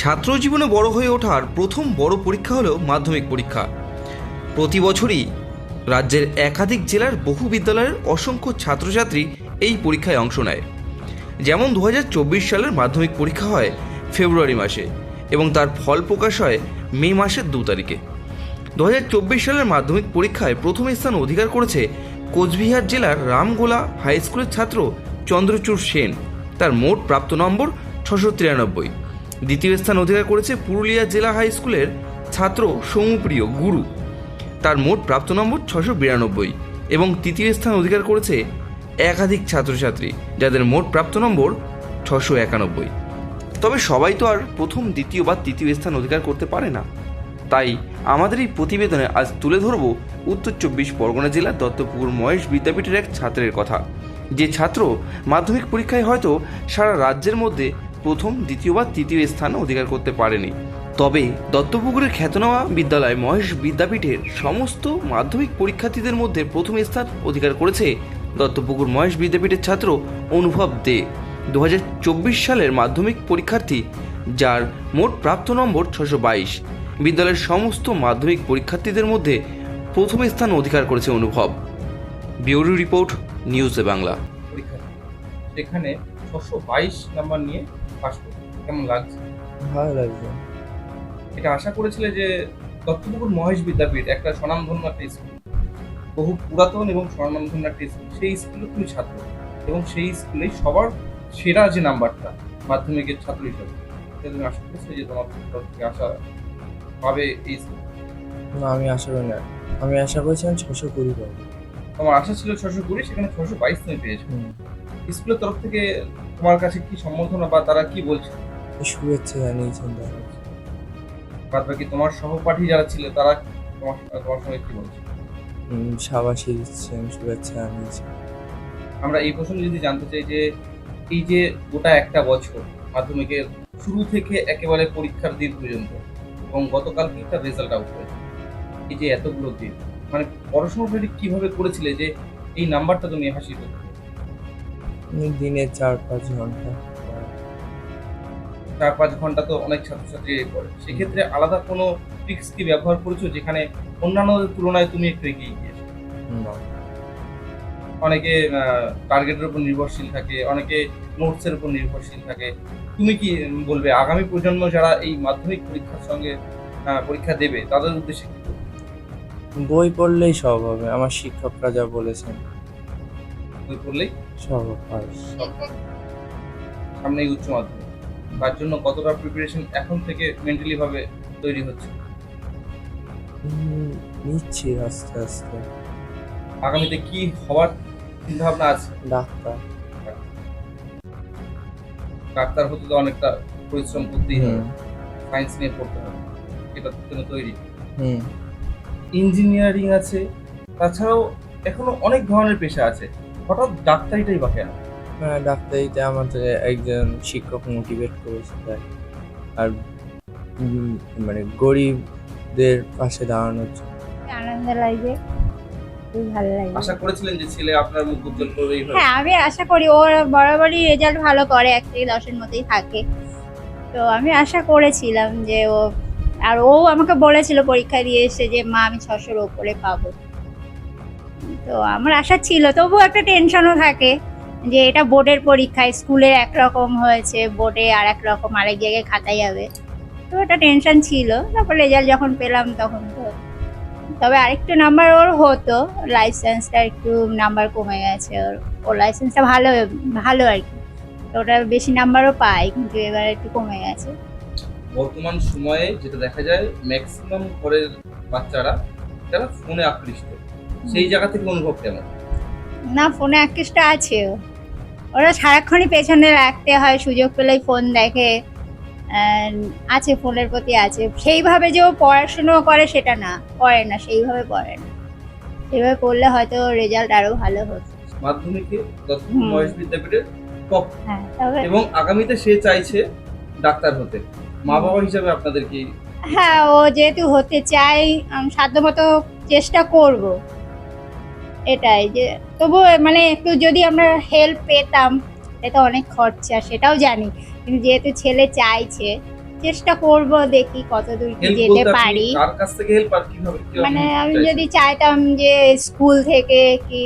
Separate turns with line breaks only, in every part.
ছাত্র জীবনে বড় হয়ে ওঠার প্রথম বড় পরীক্ষা হলো মাধ্যমিক পরীক্ষা। প্রতি বছরই রাজ্যের একাধিক জেলার বহু বিদ্যালয়ের অসংখ্য ছাত্রছাত্রী এই পরীক্ষায় অংশ নেয়। যেমন দু হাজার চব্বিশ সালের মাধ্যমিক পরীক্ষা হয় ফেব্রুয়ারি মাসে এবং তার ফল প্রকাশ হয় মে মাসের দু তারিখে। দু হাজার চব্বিশ সালের মাধ্যমিক পরীক্ষায় প্রথম স্থান অধিকার করেছে কোচবিহার জেলার রামগোলা হাই স্কুলের ছাত্র চন্দ্রচূড় সেন। তার মোট প্রাপ্ত নম্বর ছশো তিরানব্বই। দ্বিতীয় স্থান অধিকার করেছে পুরুলিয়া জেলা হাই স্কুলের ছাত্র সৌমপ্রিয় গুরু। তার মোট প্রাপ্ত নম্বর ছশো বিরানব্বই এবং তৃতীয় স্থান অধিকার করেছে একাধিক ছাত্রছাত্রী, যাদের মোট প্রাপ্ত নম্বর ছশো একানব্বই। তবে সবাই তো আর প্রথম, দ্বিতীয় বা তৃতীয় স্থান অধিকার করতে পারে না। তাই আমাদের এই প্রতিবেদনে আজ তুলে ধরব উত্তর চব্বিশ পরগনা জেলার দত্তপুকুর মহেশ বিদ্যাপীঠের এক ছাত্রের কথা। যে ছাত্র মাধ্যমিক পরীক্ষায় হয়তো সারা রাজ্যের মধ্যে প্রথম, দ্বিতীয় বা তৃতীয় স্থান অধিকার করতে পারেনি। তবে দত্তপুকুরের খ্যাতনামা বিদ্যালয় মহেশ বিদ্যাপীঠের সমস্ত মাধ্যমিক পরীক্ষার্থীদের মধ্যে প্রথম স্থান অধিকার করেছে দত্তপুকুর মহেশ বিদ্যাপীঠের ছাত্র অনুভব দে। দুহাজার চব্বিশ সালের মাধ্যমিক পরীক্ষার্থী, যার মোট প্রাপ্ত নম্বর ছশো বাইশ। বিদ্যালয়ের সমস্ত মাধ্যমিক পরীক্ষার্থীদের মধ্যে প্রথম স্থান অধিকার করেছে অনুভব। বিউরো রিপোর্ট, নিউজে বাংলা।
সেখানে ছশো বাইশ নাম্বার নিয়ে করতে কেমন লাগছে?
ভালো লাগছে।
এটা আশা করেছিলে যে দত্তপুকুর মহেশ বিদ্যাপীঠ একটা স্বনামধন্য একটা স্কুল। বহু পুরাতন এবং স্বনামধন্য একটা স্কুল। সেই স্কুলে তুমি ছাত্র। এবং সেই স্কুলে সবার সেরা যে নাম্বারটা মাধ্যমিকের ছাত্র হিসাবে। সেটা তুমি আশা করেছিলে যে তোমার থেকে আশা পাবে এই স্কুল?
না আমি আশা করি না। আমি আশা করেছিলাম ছশো কুড়ি পাবো।
তোমার আশা ছিল ছশো কুড়ি সেখানে ছশো বাইশ তুমি পেয়েছ। স্কুলের তরফ থেকে তোমার কাছে কি সম্বর্ধনা বা তারা কি বলছে?
শুভেচ্ছা জানিয়েছেন তারা
বাদ বাকি তোমার সহপাঠী যারা ছিল তারা তোমার তোমার সঙ্গে কি বলছে?
সাবাসী দিচ্ছেন শুভেচ্ছা জানিয়েছেন
আমরা এই প্রসঙ্গে যদি জানতে চাই যে এই যে গোটা একটা বছর মাধ্যমিকের শুরু থেকে একেবারে পরীক্ষার দিন পর্যন্ত এবং গতকালকে তার রেজাল্ট আউট হয়েছে? এই যে এতগুলো দিন মানে পড়াশোনাটা কীভাবে করেছিলে যে এই নাম্বারটা তুমি হাসিল করতে
দিনে চার পাঁচ ঘণ্টা।
চার পাঁচ ঘণ্টা তো অনেক ছাত্রছাত্রী পড়ে সেক্ষেত্রে আলাদা কোনো ট্রিক্স কি ব্যবহার করেছ যেখানে অন্যান্যদের তুলনায় তুমি একটু এগিয়ে গিয়েছো? অনেকে টার্গেটের উপর নির্ভরশীল থাকে অনেকে নোটসের উপর নির্ভরশীল থাকে। তুমি কি বলবে আগামী প্রজন্ম যারা এই মাধ্যমিক পরীক্ষার সঙ্গে পরীক্ষা দেবে তাদের উদ্দেশ্যে কি
বই পড়লেই সব হবে আমার শিক্ষকরা যা বলেছেন।
বই পড়লেই
পাস
সামনেই উচ্চ মাধ্যমিক। তার জন্য কতটা প্রিপারেশন এখন থেকে মেন্টালি ভাবে তৈরি হচ্ছে?
নিচ্ছি আস্তে আস্তে।
আগামীতে কি হওয়ার চিন্তা ভাবনা আছে?
ডাক্তার।
ডাক্তার হতে তো অনেকটা পরিশ্রম করতেই হবে। সায়েন্স নিয়ে পড়তে হবে। এটা জন্য তৈরি। ইঞ্জিনিয়ারিং আছে। তাছাড়াও এখনও অনেক ধরনের পেশা আছে। হঠাৎ ডাক্তারিটাই বা কেন
হ্যাঁ ডাক্তারিতে আমাদের একজন শিক্ষক মোটিভেট করেছে তাই। আর মানে গরিবদের পাশে দাঁড়ানোর জন্য।
আনন্দ ভালো লাগে।
আশা করেছিলেন যে ছেলে আপনার মুখ উজ্জ্বল করবেই
হ্যাঁ আমি আশা করি ওর বরাবরই রেজাল্ট ভালো করে এক থেকে দশের মধ্যেই থাকে। তো আমি আশা করেছিলাম যে ও আর ও আমাকে বলেছিল পরীক্ষা দিয়ে এসে যে মা আমি ছশোর ওপরে পাবো। তো আমার আশা ছিল, তবুও একটা টেনশনও থাকে যে এটা বোর্ডের পরীক্ষা স্কুলে একরকম হয়েছে, বোর্ডে আর এক রকম আরেক জায়গায় খাতায় যাবে। তো একটা টেনশন ছিল, তারপর রেজাল্ট যখন পেলাম তখন তো তবে আরেকটু নাম্বার ওর হতো লাইসেন্সটা একটু নাম্বার কমে গেছে, ওর ওর লাইসেন্সটা ভালো ভালো আর কি। তো ওটা বেশি নাম্বারও পায়, কিন্তু এবার একটু কমে গেছে।
বর্তমান সময়ে যেটা দেখা যায় ম্যাক্সিমাম ঘরের বাচ্চারা যারা ফোনে আকৃষ্ট। সেই জায়গা থেকে অনুভব কেমন?
না ফোনে একটুটা আছে। ওরা সারাক্ষণই পেছনে রাখতে হয় সুযোগ পেলেই ফোন দেখে। আছে ফোনের প্রতি আছে। সেইভাবে যে ও পড়াশুনো করে সেটা না করে না সেইভাবে পড়ে না। সেইভাবে করলে হয়তো রেজাল্ট আরও ভালো হতো।
মাধ্যমিকে
হুম।
মহেশ বিদ্যাপীঠের টপ।
হ্যাঁ
এবং আগামীতে সে চাইছে ডাক্তার হতে। মা বাবা হিসাবে আপনাদের কি
হ্যাঁ ও যেহেতু হতে চাই আমি সাধ্যমতো চেষ্টা করব। এটাই যে তবু মানে একটু যদি আমরা হেল্প পেতাম এটা অনেক খরচা সেটাও জানি। কিন্তু যেহেতু ছেলে চাইছে চেষ্টা করব দেখি কত দূর কি যেতে পারি। মানে আমি যদি চাইতাম যে স্কুল থেকে কি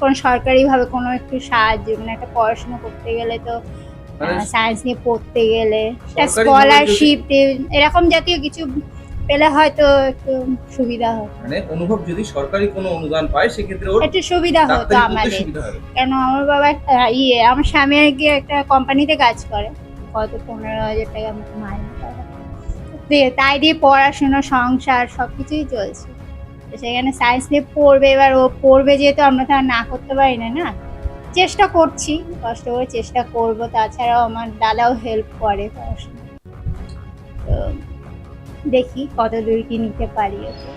কোন সরকারিভাবে কোনো একটু সাহায্য মানে একটা পড়াশোনা করতে গেলে তো
মানে
সায়েন্স নিয়ে পড়তে গেলে স্কলারশিপ এরকম জাতীয় কিছু পেলে হয়তো একটু সুবিধা হতো।
মানে অনুভব যদি সরকারি কোনো অনুদান পায় সেক্ষেত্রে ওর
একটু সুবিধা হতো আমাদের। কেন আমার বাবা একটা ইয়ে আমার স্বামী আর কি একটা কোম্পানিতে কাজ করে। কত পনেরো হাজার টাকা মতো মাইনে দিয়ে তাই দিয়ে পড়াশোনা সংসার সব কিছুই চলছে। তো সেখানে সায়েন্স নিয়ে পড়বে এবার ও পড়বে যেহেতু আমরা তো আর না করতে পারি না না? চেষ্টা করছি কষ্ট করে চেষ্টা করব। তাছাড়াও আমার দাদাও হেল্প করে পড়াশোনা। তো দেখি কত দূর কি নিতে পারি ওকে।